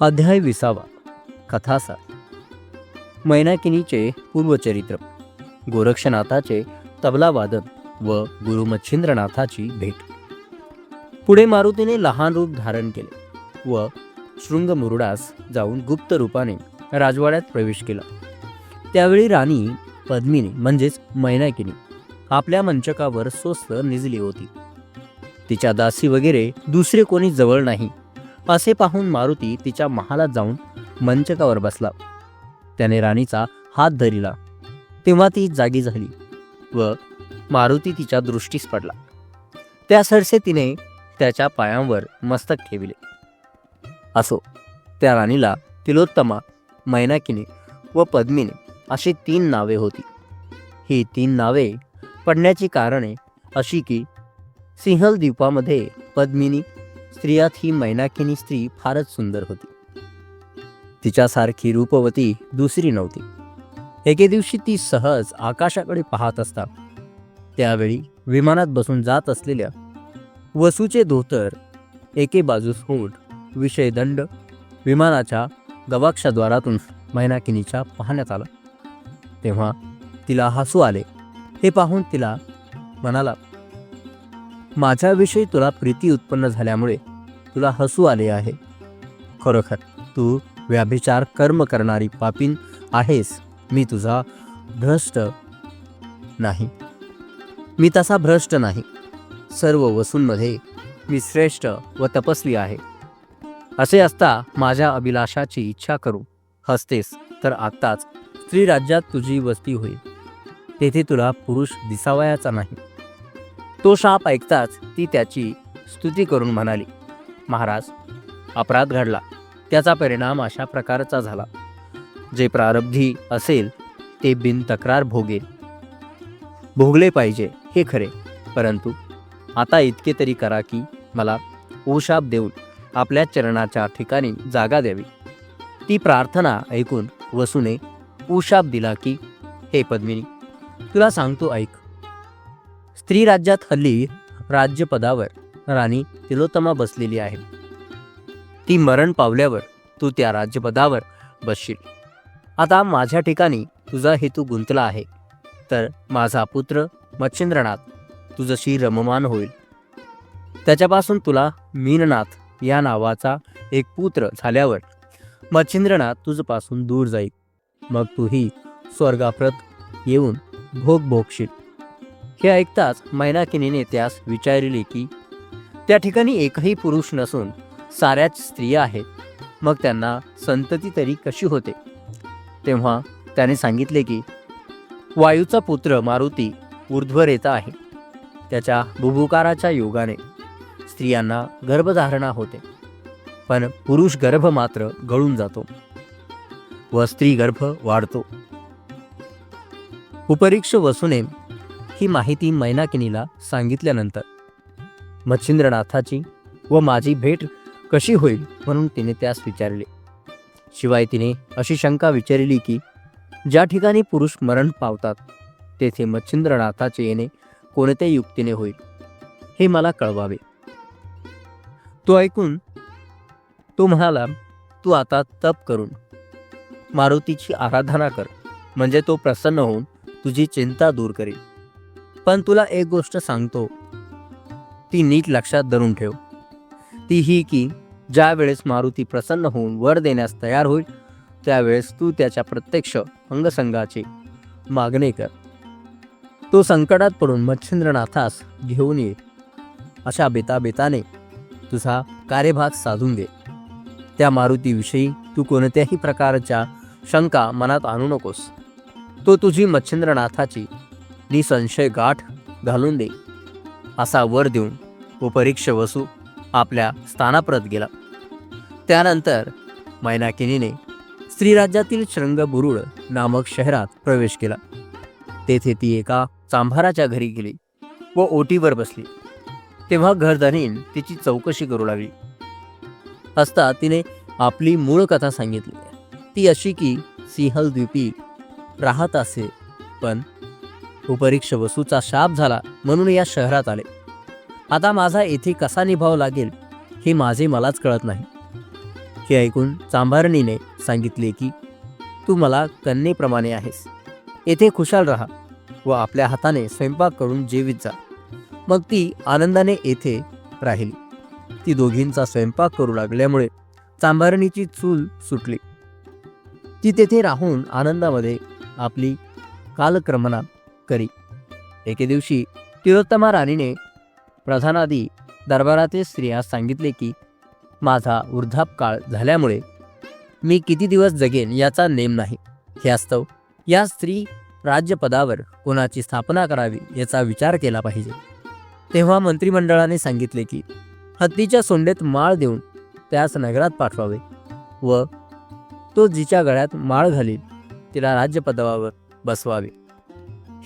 अध्याय विसावा. कथासार मैनाकिनीचे पूर्वचरित्र. गोरक्षनाथाचे तबलावादन व गुरु मच्छिंद्रनाथाची भेट. पुढे मारुतीने लहान रूप धारण केले व शृंग मुरुडास जाऊन गुप्त रूपाने राजवाड्यात प्रवेश केला. त्यावेळी राणी पद्मिनी म्हणजेच मैनाकिनी आपल्या मंचकावर स्वस्त निजली होती. तिच्या दासी वगैरे दुसरे कोणी जवळ नाही. असे पाहून मारुती तिच्या महालात जाऊन मंचकावर बसला. त्याने राणीचा हात धरिला. तेव्हा ती जागी झाली व मारुती तिच्या दृष्टीस पडला. त्या सरसे तिने त्याच्या पायांवर मस्तक ठेविले. असो त्या राणीला तिलोत्तमा मैनाकिनी व पद्मिनी अशी तीन नावे होती. ही तीन नावे पडण्याची कारणे अशी की सिंहल द्वीपामध्ये पद्मिनी स्त्रियात ही मैनाकिनी स्त्री फारच सुंदर होती. तिच्यासारखी रूपवती दुसरी नव्हती. एके दिवशी ती सहज आकाशाकडे पाहत असता. त्यावेळी विमानात बसून जात असलेल्या वसूचे धोतर एके बाजूस होट विषयदंड विमानाच्या गवाक्षद्वारातून मैनाकिनीच्या पाहण्यात आला. तेव्हा तिला हसू आले. हे पाहून तिला म्हणाला माझ्याविषयी तुला प्रीती उत्पन्न झाल्यामुळे तुला हसू आले आहे. खरोखर तू व्याभिचार कर्म करणारी पापीन आहेस. मी तुझा भ्रष्ट नाही. मी तसा भ्रष्ट नाही. सर्व वसूंमध्ये मी श्रेष्ठ व तपस्वी आहे. असे असता माझ्या अभिलाषाची इच्छा करू. हसतेस तर आत्ताच स्त्री राज्यात तुझी वस्ती होईल. तेथे तुला पुरुष दिसावयाचा नाही. तो शाप ऐकताच ती त्याची स्तुती करून म्हणाली महाराज अपराध घडला. त्याचा परिणाम अशा प्रकारचा झाला. जे प्रारब्धी असेल ते बिन तक्रार भोगेल. भोगले पाहिजे हे खरे. परंतु आता इतके तरी करा की मला ओशाप देऊन आपल्या चरणाच्या ठिकाणी जागा द्यावी. ती प्रार्थना ऐकून वसूने उशाप दिला की हे पद्मिनी तुला सांगतो ऐक. स्त्री राज्यात हल्ली राज्यपदावर राणी तिलोत्तमा बसलेली आहे. ती मरण पावल्यावर तू त्या राज्यपदावर बसशील. आता माझ्या ठिकाणी तुझा हेतू गुंतला आहे. तर माझा पुत्र मच्छिंद्रनाथ तुझशी रममान होईल. त्याच्यापासून तुला मीननाथ या नावाचा एक पुत्र झाल्यावर मच्छिंद्रनाथ तुझपासून दूर जाईल. मग तूही स्वर्गाप्रत येऊन भोग भोगशील. हे ऐकताच मैनाकिनीने त्यास विचारले की त्या ठिकाणी एकही पुरुष नसून साऱ्याच स्त्रिया आहेत. मग त्यांना संतती तरी कशी होते? तेव्हा त्याने सांगितले की वायूचा पुत्र मारुती ऊर्ध्वरेता आहे. त्याच्या बुभुकाराच्या योगाने स्त्रियांना गर्भधारणा होते. पण पुरुष गर्भ मात्र गळून जातो व स्त्री गर्भ वाढतो. उपरीक्ष वसुने ही माहिती मैनाकिनीला सांगितल्यानंतर मच्छिंद्रनाथाची व माझी भेट कशी होईल म्हणून तिने त्यास विचारले. शिवाय तिने अशी शंका विचारली की ज्या ठिकाणी पुरुष मरण पावतात तेथे मच्छिंद्रनाथाचे येणे कोणत्या युक्तीने होईल हे मला कळवावे. तो ऐकून तो म्हणाला तू आता तप करून मारुतीची आराधना कर म्हणजे तो प्रसन्न होऊन तुझी चिंता दूर करेल. पण तुला एक गोष्ट सांगतो. ती नीट लक्षात धरून ठेव. ती ही की ज्या वेळेस मारुती प्रसन्न होऊन वर देण्यास तयार होईल त्यावेळेस तू त्याच्या प्रत्यक्ष अंगसंगाची मागणी कर. तो संकटात पडून मच्छिंद्रनाथास घेऊन ये. अशा बेताबेताने तुझा कार्यभाग साधून दे. त्या मारुतीविषयी तू कोणत्याही प्रकारच्या शंका मनात आणू नकोस. तो तुझी मच्छिंद्रनाथाची निसंशय गाठ घालून दे. असा वर देऊन उपरीक्ष वसू आपल्या स्थानाप्रत गेला. त्यानंतर मैनाकिनीने स्त्रीराज्यातील शृंगबुरुड नामक शहरात प्रवेश केला. तेथे ती एका चांभाराच्या घरी गेली व ओटीवर बसली. तेव्हा घरधनीन तिची चौकशी करू लागली. असता तिने आपली मूळ कथा सांगितली. ती अशी की सिंहल द्वीपी राहत असे पण उपरीक्ष वसूचा शाप झाला म्हणून या शहरात आले. आता माझा येथे कसा निभाव लागेल हे माझे मलाच कळत नाही. हे ऐकून चांभारणीने सांगितले की तू मला कन्येप्रमाणे आहेस. येथे खुशाल राहा व आपल्या हाताने स्वयंपाक करून जेवीत जा. मग ती आनंदाने येथे राहिली. ती दोघींचा स्वयंपाक करू लागल्यामुळे चांभारणीची चूल सुटली. ती तेथे राहून आनंदामध्ये आपली कालक्रमणा करी. एके दिवशी तिरोत्तमा राणीने प्रधानादी दरबारातील स्त्रियास सांगितले की माझा वृद्धापकाळ झाल्यामुळे मी किती दिवस जगेन याचा नेम नाही. ह्यास्तव या स्त्री राज्यपदावर कोणाची स्थापना करावी याचा विचार केला पाहिजे. तेव्हा मंत्रिमंडळाने सांगितले की हत्तीच्या सोंडेत माळ देऊन त्यास नगरात पाठवावे व तो जिच्या गळ्यात माळ घालील तिला राज्यपदावर बसवावे.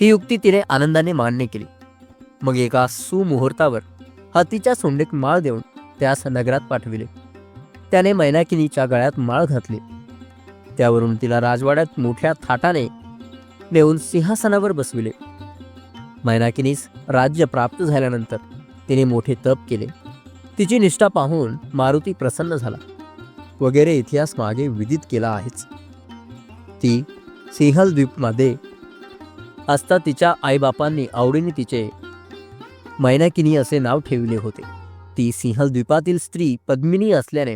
ही युक्ती तिने आनंदाने मान्य केली. मग एका सुमुहूर्तावर हत्तीच्या सोंडेत माळ देऊन त्यास नगरात पाठविले. त्याने मैनाकिनीच्या गळ्यात माळ घातली. त्यावरून तिला राजवाड्यात मोठ्या थाटाने नेऊन सिंहासनावर बसविले. मैनाकिनीस राज्य प्राप्त झाल्यानंतर तिने मोठे तप केले. तिची निष्ठा पाहून मारुती प्रसन्न झाला. वगैरे इतिहास मागे विदित केला आहेच. ती सिंहल द्वीपमध्ये असता तिच्या आईबापांनी आवडीने तिचे मैनाकिनी असे नाव ठेवले होते. ती सिंहद्वीपातील स्त्री पद्मिनी असल्याने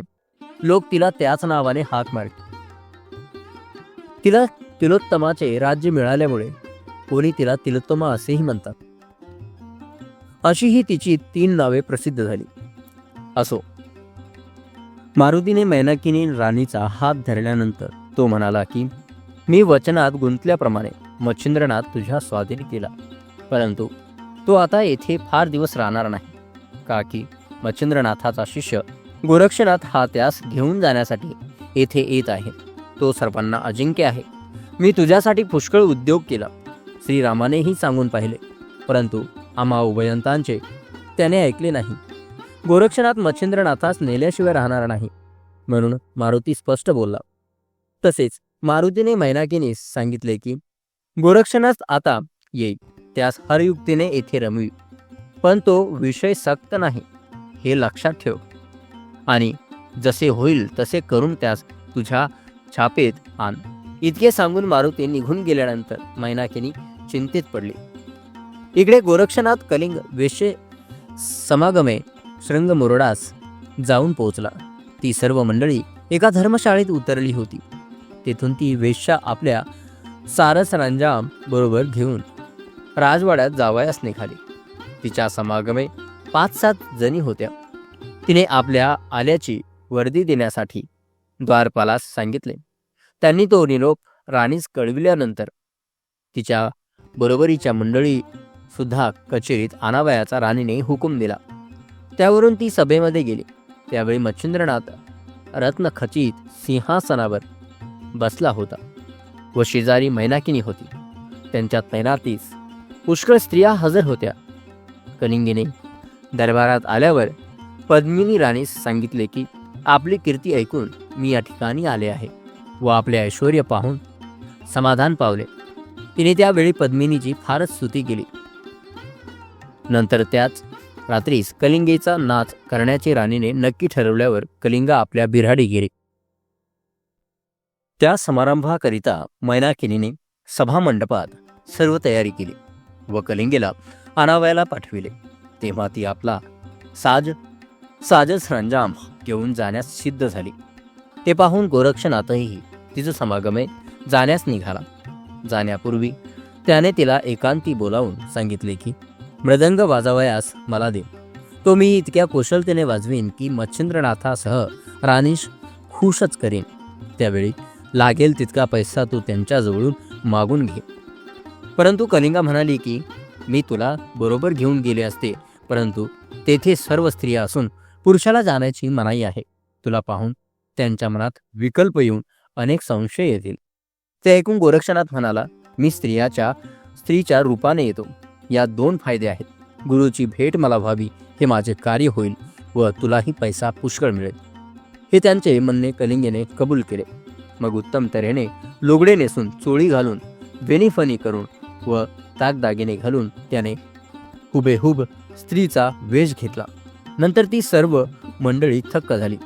लोक तिला त्याच नावाने हाक मारते तिला तिलोत्तमाचे राज्य मिळाल्यामुळे कोणी तिला तिलोत्तमा असेही म्हणतात. अशी ही तिची तीन नावे प्रसिद्ध झाली. असो मारुतीने मैनाकिनी राणीचा हात धरल्यानंतर तो म्हणाला की मी वचनात गुंतल्याप्रमाणे मच्छिंद्रनाथ तुझ्या स्वाधीन केला. परंतु तो आता येथे फार दिवस राहणार नाही. का की मच्छिंद्रनाथाचा शिष्य गोरक्षनाथ हा त्यास घेऊन जाण्यासाठी येथे येत आहे. तो सर्वांना अजिंक्य आहे. मी तुझ्यासाठी पुष्कळ उद्योग केला. श्रीरामानेही सांगून पाहिले. परंतु आम्हा उभयंतांचे त्याने ऐकले नाही. गोरक्षनाथ मच्छिंद्रनाथास नेल्याशिवाय राहणार नाही. म्हणून मारुती स्पष्ट बोलला. तसेच मारुतीने मैनाकीने सांगितले की गोरक्षनाथ आता येईल. त्यास हरयुक्तीने येथे रमवी. पण तो विषय सक्त नाही हे लक्षात ठेव. आणि जसे होईल तसे करून त्यास तुझ्या छापेत आण. इतके सांगून मारुती निघून गेल्यानंतर मैनाकिनी चिंतेत पडली. इकडे गोरक्षनाथ कलिंग वेश्य समागमे शृंग मुरडास जाऊन पोहोचला. ती सर्व मंडळी एका धर्मशाळेत उतरली होती. तेथून ती वेश्या आपल्या सारस रांजाम बरोबर घेऊन राजवाड्यात जावयास निघाली तिच्या समागमे पाच सात जणी होत्या. तिने आपल्या आल्याची वर्दी देण्यासाठी द्वारपालास सांगितले. त्यांनी तो निरोप राणीस कळविल्यानंतर तिच्या बरोबरीच्या मंडळी सुद्धा कचेरीत आणावयाचा राणीने हुकूम दिला. त्यावरून ती सभेमध्ये गेली. त्यावेळी मच्छिंद्रनाथ रत्नखचित सिंहासनावर बसला होता. व शेजारी मैनाकिनी होती. त्यांच्या तैनातीस पुष्कळ स्त्रिया हजर होत्या. कलिंगीने दरबारात आल्यावर पद्मिनी राणीस सांगितले की आपली कीर्ती ऐकून मी या ठिकाणी आले आहे व आपले ऐश्वर पाहून समाधान पावले. तिने त्यावेळी पद्मिनीची फारच स्तुती केली. नंतर त्याच रात्रीस कलिंगेचा नाच करण्याचे राणीने नक्की ठरवल्यावर कलिंगा आपल्या बिऱ्हाडी गेली. त्या समारंभाकरिता मैनाकिनीने सभामंडपात सर्व तयारी केली व कलिंगेला आणावयाला पाठविले. तेव्हा ती आपला साज साजच रंजाम घेऊन जाण्यास सिद्ध झाली. ते पाहून गोरक्षनाथही तिचं समागमे जाण्यास निघाला. जाण्यापूर्वी त्याने तिला एकांती बोलावून सांगितले की मृदंग वाजवयास मला दे. तो मी इतक्या कुशलतेने वाजवीन की मच्छिंद्रनाथासह राणीश खुशच करीन. त्यावेळी लागेल तितका पैसा तू त्यांच्याजवळून मागून घे. परंतु कलिंगा म्हणाली की मी तुला बरोबर घेऊन गेले असते परंतु तेथे सर्व स्त्रिया असून पुरुषाला जाण्याची मनाई आहे. तुला पाहून त्यांच्या मनात विकल्प येऊन अनेक संशय येतील. ते ऐकून गोरक्षनाथ म्हणाला मी स्त्रियाच्या स्त्रीच्या रूपाने येतो. यात दोन फायदे आहेत. गुरुची भेट मला व्हावी हे माझे कार्य होईल व तुलाही पैसा पुष्कळ मिळेल. हे त्यांचे म्हणणे कलिंगेने कबूल केले. मग उत्तम तऱ्हेने लुगडे नेसून चोळी घालून वेणीफणी करून व दागदागिने घालून त्याने हुबेहूब स्त्रीचा वेश घेतला. नंतर ती सर्व मंडळी थक्क झाली.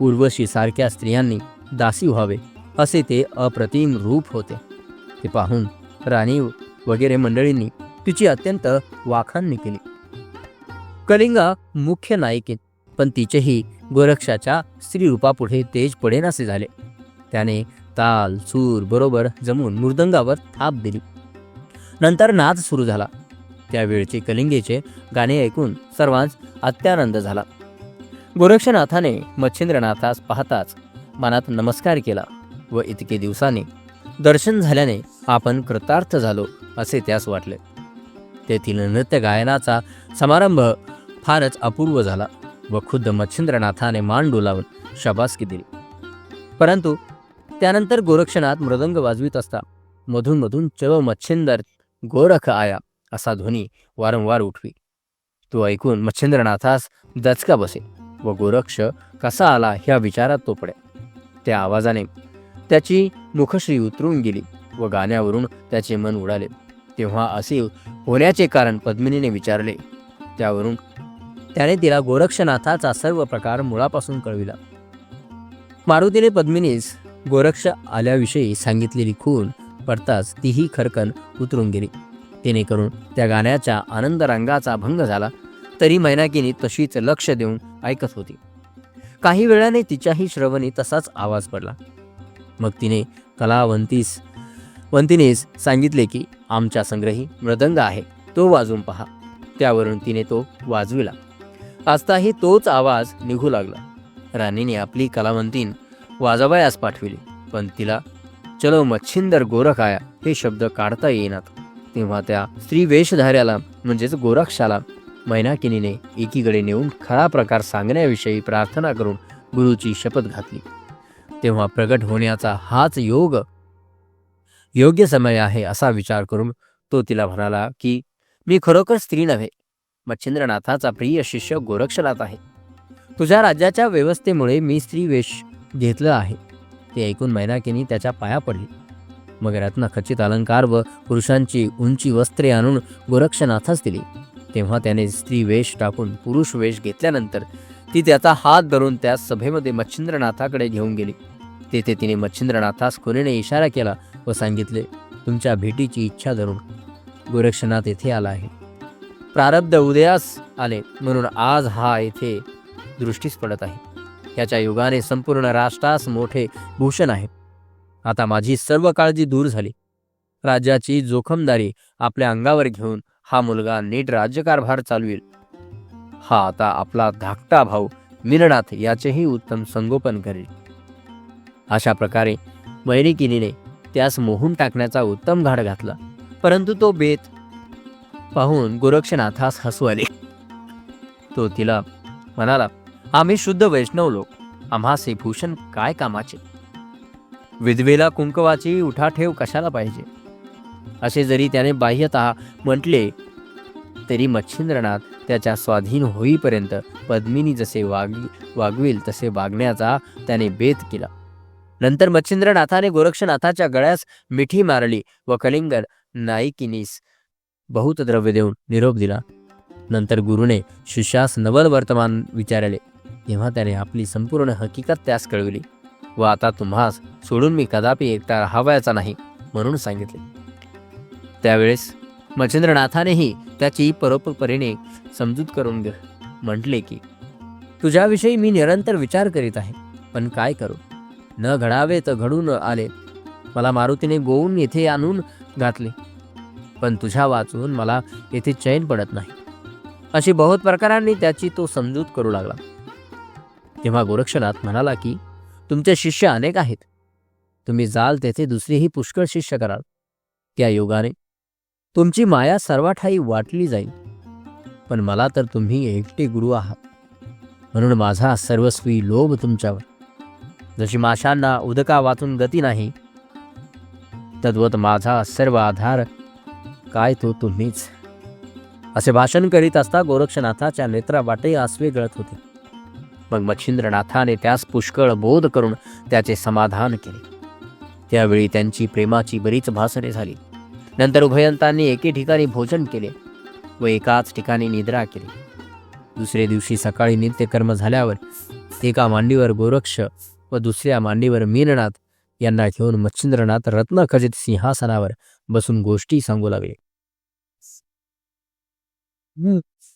उर्वशी सारख्या स्त्रियांनी दासी व्हावे असे ते अप्रतिम रूप होते. ते पाहून राणी वगैरे मंडळींनी तिची अत्यंत वाखाणणी केली. कलिंगा मुख्य नायिकेत पण तिचेही गोरक्षाच्या स्त्रीरूपापुढे तेज पडेनासे झाले. त्याने ताल सूर बरोबर जमून मृदंगावर थाप दिली. नंतर नाच सुरू झाला. त्यावेळचे कलिंगेचे गाणे ऐकून सर्वांस अत्यानंद झाला. गोरक्षनाथाने मच्छिंद्रनाथास पाहताच मनात नमस्कार केला व इतके दिवसांनी दर्शन झाल्याने आपण कृतार्थ झालो असे त्यास वाटले. तेथील नृत्य गायनाचा समारंभ फारच अपूर्व झाला व खुद्द मच्छिंद्रनाथाने मान डोलावून शबासकी दिली. परंतु त्यानंतर गोरक्षनाथ मृदंग वाजवीत असता. मधून मधून चव मच्छिंदर गोरख आया असा ध्वनी वारंवार उठवी. तो ऐकून मच्छिंद्रनाथास दचका बसे व गोरक्ष कसा आला ह्या विचारात तो पडे त्या आवाजाने त्याची मुखश्री उतरून गेली व गाण्यावरून त्याचे मन उडाले. तेव्हा असे होण्याचे कारण पद्मिनीने विचारले. त्यावरून त्याने तिला गोरक्षनाथाचा सर्व प्रकार मुळापासून कळविला. मारुतीने पद्मिनीस गोरक्ष आल्याविषयी सांगितलेली खून पडताच तीही खरकन उतरून गेली. तिने करून त्या गाण्याच्या आनंद रंगाचा भंग झाला तरी मैनाकीनी तशीच लक्ष देऊन ऐकत होती. काही वेळाने तिच्याही श्रवणी तसाच आवाज पडला. मग तिने कलावंतीस वंतीनेस सांगितले की आमच्या संग्रही मृदंग आहे तो वाजवून पहा. त्यावरून तिने तो वाजविला. आजताही तोच आवाज निघू लागला. राणीने आपली कलावंतीन वाजाबायास पाठविली. पण तिला चलो मच्छिंदर गोरखाया हे शब्द काढता येईनात. तेव्हा त्या स्त्री वेशधाऱ्याला म्हणजेच गोरक्षाला मैनाकिनीने एकीकडे नेऊन खरा प्रकार सांगण्याविषयी प्रार्थना करून गुरुची शपथ घातली. तेव्हा प्रगट होण्याचा हाच योग योग्य समय आहे असा विचार करून तो तिला म्हणाला की मी खरोखर स्त्री नव्हे. मच्छिंद्रनाथाचा प्रिय शिष्य गोरक्षनाथ आहे. तुझ्या राज्याच्या व्यवस्थेमुळे मी स्त्री वेश घेतलं आहे. ते ऐकून मैनाकिनी त्याच्या पाया पडली. मग रत्नखचित अलंकार व पुरुषांची उंची वस्त्रे आणून गोरक्षनाथास दिली. तेव्हा त्याने स्त्री वेश टाकून पुरुष वेश घेतल्यानंतर ती त्याचा हात धरून त्या सभेमध्ये मच्छिंद्रनाथाकडे घेऊन गेली. तेथे तिने मच्छिंद्रनाथास खुरीने इशारा केला व सांगितले तुमच्या भेटीची इच्छा धरून गोरक्षनाथ येथे आला आहे. प्रारब्ध उदयास आले म्हणून आज हा येथे दृष्टीस पडत आहे. याच्या युगाने संपूर्ण राष्ट्रास मोठे भूषण आहे. आता माझी सर्व काळजी दूर झाली. राज्याची जोखमदारी आपल्या अंगावर घेऊन हा मुलगा नीट राज्यकारभार चालविल. हा आता आपला धाकटा भाऊ मीननाथ याचेही उत्तम संगोपन करेल. अशा प्रकारे वैरिकिनीने त्यास मोहून टाकण्याचा उत्तम घाट घातला. परंतु तो बेत पाहून गोरक्षनाथास हसू आले. तो तिला म्हणाला आम्ही शुद्ध वैष्णव लोक. आम्हास हे भूषण काय कामाचे? विधवेला कुंकवाची उठाठेव कशाला पाहिजे? असे जरी त्याने बाह्यत म्हटले तरी मच्छिंद्रनाथ त्याच्या स्वाधीन होईपर्यंत पद्मिनी जसे वाग वागविल तसे वागण्याचा त्याने बेत केला. नंतर मच्छिंद्रनाथाने गोरक्षनाथाच्या गळ्यास मिठी मारली व कलिंगर नाईकिनीस बहुत द्रव्य देऊन निरोप दिला. नंतर गुरुने शिष्यास नवल वर्तमान विचारले तेव्हा त्याने आपली संपूर्ण हकीकत त्यास कळविली व आता तुम्हास सोडून मी कदापि एकटा राहावयाचा नाही म्हणून सांगितले. त्यावेळेस मच्छिंद्रनाथानेही त्याची परोपरीने समजूत करून घे म्हटले की तुझ्याविषयी मी निरंतर विचार करीत आहे पण काय करू? न घडावे तर घडून आले. मला मारुतीने गोवून येथे आणून घातले पण तुझ्या वाचून मला येथे चैन पडत नाही. अशी बहुत प्रकारांनी त्याची तो समजूत करू लागला. तेव्हा गोरक्षनाथ म्हणाला की तुमचे शिष्य अनेक आहेत. तुम्ही जाल तेथे दुसरीही पुष्कळ शिष्य कराल. त्या योगाने तुमची माया सर्वाठाई वाटली जाईल. पण मला तर तुम्ही एकटे गुरु आहात. म्हणून माझा सर्वस्वी लोभ तुमच्यावर. जशी माशांना उदका वाचून गती नाही तद्वत माझा सर्व आधार. काय तो तुम्हीच. असे भाषण करीत असता गोरक्षनाथाच्या नेत्रावाटे आसवे गळत होते. मग मच्छिंद्रनाथाने त्यास पुष्कळ बोध करून त्याचे समाधान केले. त्यावेळी त्यांची प्रेमाची बरीच भासणे झाली. नंतर उभयंतांनी एके ठिकाणी भोजन केले व एकाच ठिकाणी निद्रा केली. दुसरे दिवशी सकाळी नित्यकर्म झाल्यावर एका मांडीवर गोरक्ष व दुसऱ्या मांडीवर मीननाथ यांना घेऊन मच्छिंद्रनाथ रत्नखचित सिंहासनावर बसून गोष्टी सांगू लागले.